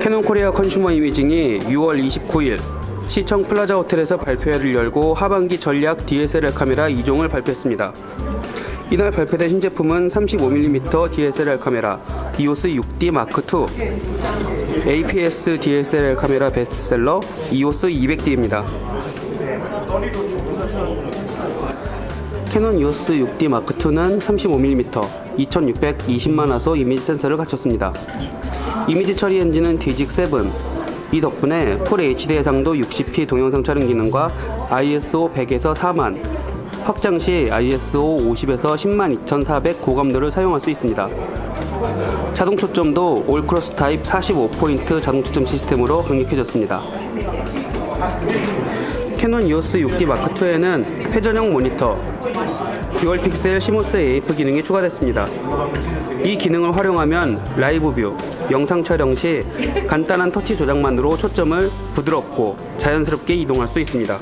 캐논 코리아 컨슈머 이미징이 6월 29일 시청 플라자 호텔에서 발표회를 열고 하반기 전략 DSLR 카메라 2종을 발표했습니다. 이날 발표된 신제품은 35mm DSLR 카메라 EOS 6D 마크 II, APS DSLR 카메라 베스트셀러 EOS 200D입니다. 캐논 EOS 6D 마크 II는 35mm 2620만 화소 이미지 센서를 갖췄습니다. 이미지 처리 엔진은 디직 7. 이 덕분에 풀 HD 해상도 60p 동영상 촬영 기능과 ISO 100에서 4만, 확장 시 ISO 50에서 10만 2400 고감도를 사용할 수 있습니다. 자동 초점도 올크로스 타입 45포인트 자동 초점 시스템으로 강력해졌습니다. 캐논 EOS 6D 마크 2에는 회전형 모니터, 듀얼 픽셀 시모스 AF 기능이 추가됐습니다. 이 기능을 활용하면 라이브 뷰, 영상 촬영 시 간단한 터치 조작만으로 초점을 부드럽고 자연스럽게 이동할 수 있습니다.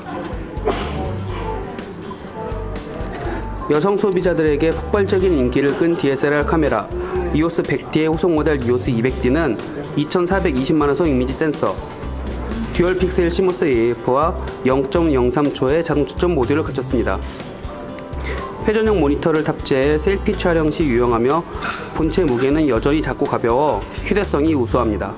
여성 소비자들에게 폭발적인 인기를 끈 DSLR 카메라 EOS 100D의 후속 모델 EOS 200D는 2420만화소 이미지 센서, 듀얼 픽셀 시모스 AF와 0.03초의 자동 초점 모듈을 갖췄습니다. 회전형 모니터를 탑재해 셀피 촬영 시 유용하며 본체 무게는 여전히 작고 가벼워 휴대성이 우수합니다.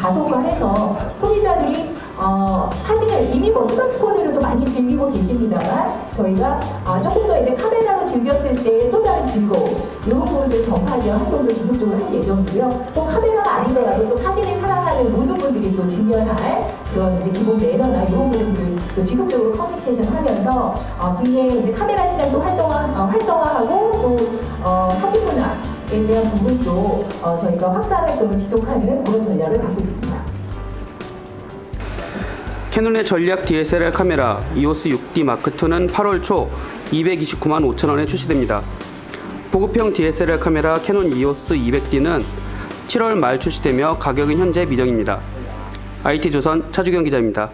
가속화해서 소비자들이 어, 사진을 이미 뭐 스마트폰으로도 많이 즐기고 계십니다만 저희가 아, 조금 더 이제 카메라로 즐겼을 때또 다른 즐거움 이런 부분들 전파하기 위한 활동도 지속적으로 할 예정이고요. 또 카메라가 아니더라도 또 사진을 사랑하는 모든 분들이 또 직면할 그런 이제 기본 매너나 이런 부분들을 또 지속적으로 커뮤니케이션 하면서 어, 굉장히 이제 카메라 시장도 활동화, 어, 활성화하고 또 어, 사진 문화 에 대한 부분도 어, 저희가 확산 활동을 지속하는 그런 전략을 갖고 있습니다. 캐논의 전략 DSLR 카메라 EOS 6D 마크 II는 8월 초 229만 5천원에 출시됩니다. 보급형 DSLR 카메라 캐논 EOS 200D는 7월 말 출시되며 가격은 현재 미정입니다. IT조선 차주경 기자입니다.